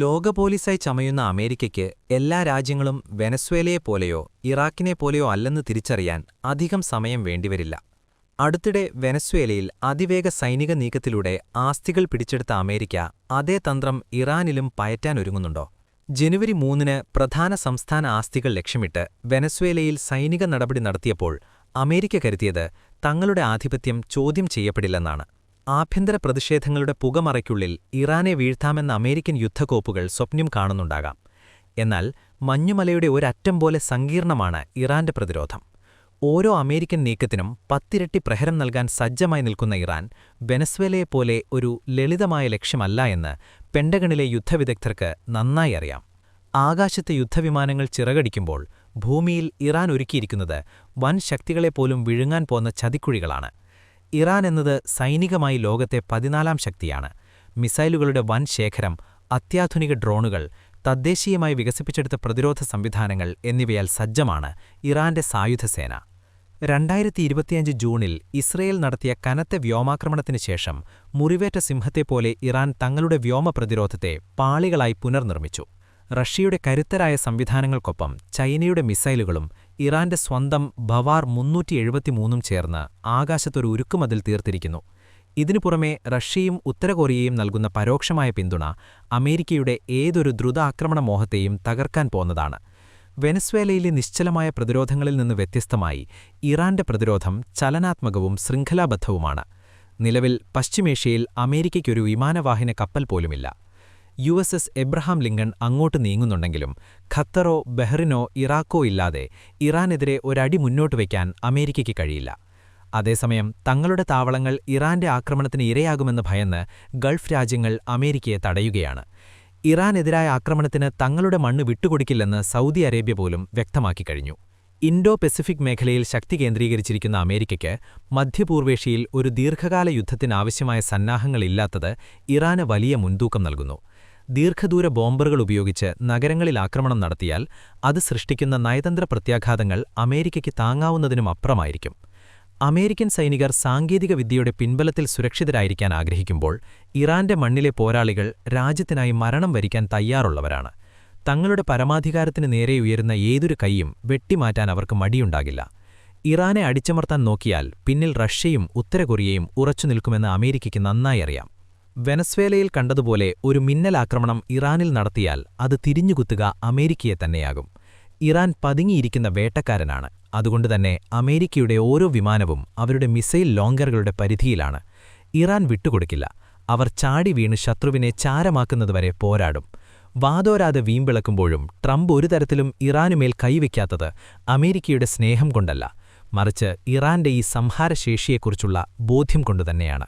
ലോക പോലീസായി ചമയുന്ന അമേരിക്കയ്ക്ക് എല്ലാ രാജ്യങ്ങളും വെനസ്വേലയെപ്പോലെയോ ഇറാഖിനെ പോലെയോ അല്ലെന്ന് തിരിച്ചറിയാൻ അധികം സമയം വേണ്ടിവരില്ല. അടുത്തിടെ വെനസ്വേലയിൽ അതിവേഗ സൈനിക നീക്കത്തിലൂടെ ആസ്തികൾ പിടിച്ചെടുത്ത അമേരിക്ക അതേ തന്ത്രം ഇറാനിലും പയറ്റാനൊരുങ്ങുന്നുണ്ടോ ജനുവരി മൂന്നിന് പ്രധാന സംസ്ഥാന ആസ്തികൾ ലക്ഷ്യമിട്ട് വെനസ്വേലയിൽ സൈനിക നടപടി നടത്തിയപ്പോൾ അമേരിക്ക കരുതിയത് തങ്ങളുടെ ആധിപത്യം ചോദ്യം ചെയ്യപ്പെടില്ലെന്നാണ്. ആഭ്യന്തര പ്രതിഷേധങ്ങളുടെ പുകമറയ്ക്കുള്ളിൽ ഇറാനെ വീഴ്ത്താമെന്ന അമേരിക്കൻ യുദ്ധക്കോപ്പുകൾ സ്വപ്നം കാണുന്നുണ്ടാകാം. എന്നാൽ മഞ്ഞുമലയുടെ ഒരറ്റം പോലെ സങ്കീർണമാണ് ഇറാന്റെ പ്രതിരോധം. ഓരോ അമേരിക്കൻ നീക്കത്തിനും പത്തിരട്ടി പ്രഹരം നൽകാൻ സജ്ജമായി നിൽക്കുന്ന ഇറാൻ വെനസ്വേലയെപ്പോലെ ഒരു ലളിതമായ ലക്ഷ്യമല്ല എന്ന് പെൻഡഗണിലെ യുദ്ധവിദഗ്ധർക്ക് നന്നായി അറിയാം. ആകാശത്തെ യുദ്ധവിമാനങ്ങൾ ചിറകടിക്കുമ്പോൾ ഭൂമിയിൽ ഇറാൻ ഒരുക്കിയിരിക്കുന്നത് വൻ ശക്തികളെപ്പോലും വിഴുങ്ങാൻ പോന്ന ചതിക്കുഴികളാണ്. ഇറാൻ എന്നത് സൈനികമായി ലോകത്തെ പതിനാലാം ശക്തിയാണ്. മിസൈലുകളുടെ വൻ ശേഖരം അത്യാധുനിക ഡ്രോണുകൾ തദ്ദേശീയമായി വികസിപ്പിച്ചെടുത്ത പ്രതിരോധ സംവിധാനങ്ങൾ എന്നിവയാൽ സജ്ജമാണ് ഇറാന്റെ സായുധസേന. രണ്ടായിരത്തി ഇരുപത്തിയഞ്ച് ജൂണിൽ ഇസ്രയേൽ നടത്തിയ കനത്ത വ്യോമാക്രമണത്തിന് ശേഷം മുറിവേറ്റ സിംഹത്തെപ്പോലെ ഇറാൻ തങ്ങളുടെ വ്യോമ പ്രതിരോധത്തെ പാളികളായി പുനർനിർമ്മിച്ചു. റഷ്യയുടെ കരുത്തരായ സംവിധാനങ്ങൾക്കൊപ്പം ചൈനയുടെ മിസൈലുകളും ഇറാന്റെ സ്വന്തം ബവാർ മുന്നൂറ്റി എഴുപത്തിമൂന്നും ചേർന്ന് ആകാശത്തൊരു ഉരുക്കുമതിൽ തീർത്തിരിക്കുന്നു. ഇതിനു പുറമെ റഷ്യയും ഉത്തരകൊറിയയും നൽകുന്ന പരോക്ഷമായ പിന്തുണ അമേരിക്കയുടെ ഏതൊരു ദ്രുത ആക്രമണ മോഹത്തെയും തകർക്കാൻ പോന്നതാണ്. വെനസ്വേലയിലെ നിശ്ചലമായ പ്രതിരോധങ്ങളിൽ നിന്ന് വ്യത്യസ്തമായി ഇറാന്റെ പ്രതിരോധം ചലനാത്മകവും ശൃംഖലാബദ്ധവുമാണ്. നിലവിൽ പശ്ചിമേഷ്യയിൽ അമേരിക്കയ്ക്കൊരു വിമാനവാഹിന കപ്പൽ പോലുമില്ല. U S S Abraham Lincoln അങ്ങോട്ട് നീങ്ങുന്നുണ്ടെങ്കിലും ഖത്തറോ ബഹ്റിനോ ഇറാഖോ ഇല്ലാതെ ഇറാനെതിരെ ഒരടി മുന്നോട്ട് വയ്ക്കാൻ അമേരിക്കയ്ക്ക് കഴിയില്ല. അതേസമയം തങ്ങളുടെ താവളങ്ങൾ ഇറാന്റെ ആക്രമണത്തിന് ഇരയാകുമെന്ന് ഭയന്ന് ഗൾഫ് രാജ്യങ്ങൾ അമേരിക്കയെ തടയുകയാണ്. ഇറാനെതിരായ ആക്രമണത്തിന് തങ്ങളുടെ മണ്ണ് വിട്ടുകൊടുക്കില്ലെന്ന് സൗദി അറേബ്യ പോലും വ്യക്തമാക്കിക്കഴിഞ്ഞു ഇൻഡോ പെസിഫിക് മേഖലയിൽ ശക്തി കേന്ദ്രീകരിച്ചിരിക്കുന്ന അമേരിക്കയ്ക്ക് മധ്യപൂർവേഷ്യയിൽ ഒരു ദീർഘകാല യുദ്ധത്തിനാവശ്യമായ സന്നാഹങ്ങളില്ലാത്തത് ഇറാന് വലിയ മുൻതൂക്കം നൽകുന്നു. ദീർഘദൂര ബോംബറുകൾ ഉപയോഗിച്ച് നഗരങ്ങളിൽ ആക്രമണം നടത്തിയാൽ അത് സൃഷ്ടിക്കുന്ന നയതന്ത്ര പ്രത്യാഘാതങ്ങൾ അമേരിക്കയ്ക്ക് താങ്ങാവുന്നതിനും അപ്പുറമായിരിക്കും. അമേരിക്കൻ സൈനികർ സാങ്കേതിക വിദ്യയുടെ പിൻബലത്തിൽ സുരക്ഷിതരായിരിക്കാൻ ആഗ്രഹിക്കുമ്പോൾ ഇറാന്റെ മണ്ണിലെ പോരാളികൾ രാജ്യത്തിനായി മരണം വരിക്കാൻ തയ്യാറുള്ളവരാണ്. തങ്ങളുടെ പരമാധികാരത്തിന് നേരെ ഉയരുന്ന ഏതൊരു കൈയും വെട്ടിമാറ്റാൻ അവർക്ക് മടിയുണ്ടാകില്ല. ഇറാനെ അടിച്ചമർത്താൻ നോക്കിയാൽ പിന്നിൽ റഷ്യയും ഉത്തരകൊറിയയും ഉറച്ചുനിൽക്കുമെന്ന് അമേരിക്കയ്ക്ക് നന്നായി അറിയാം. വെനസ്വേലയിൽ കണ്ടതുപോലെ ഒരു മിന്നലാക്രമണം ഇറാനിൽ നടത്തിയാൽ അത് തിരിഞ്ഞുകുത്തുക അമേരിക്കയെ തന്നെയാകും. ഇറാൻ പതുങ്ങിയിരിക്കുന്ന വേട്ടക്കാരനാണ്. അതുകൊണ്ടുതന്നെ അമേരിക്കയുടെ ഓരോ വിമാനവും അവരുടെ മിസൈൽ ലോങ്കറുകളുടെ പരിധിയിലാണ്. ഇറാൻ വിട്ടുകൊടുക്കില്ല. അവർ ചാടി വീണ് ശത്രുവിനെ ചാരമാക്കുന്നതുവരെ പോരാടും. വാതോരാതെ വീമ്പിളക്കുമ്പോഴും ട്രംപ് ഒരു തരത്തിലും ഇറാനുമേൽ കൈവയ്ക്കാത്തത് അമേരിക്കയുടെ സ്നേഹം കൊണ്ടല്ല. മറിച്ച് ഇറാന്റെ ഈ സംഹാരശേഷിയെക്കുറിച്ചുള്ള ബോധ്യം കൊണ്ടുതന്നെയാണ്.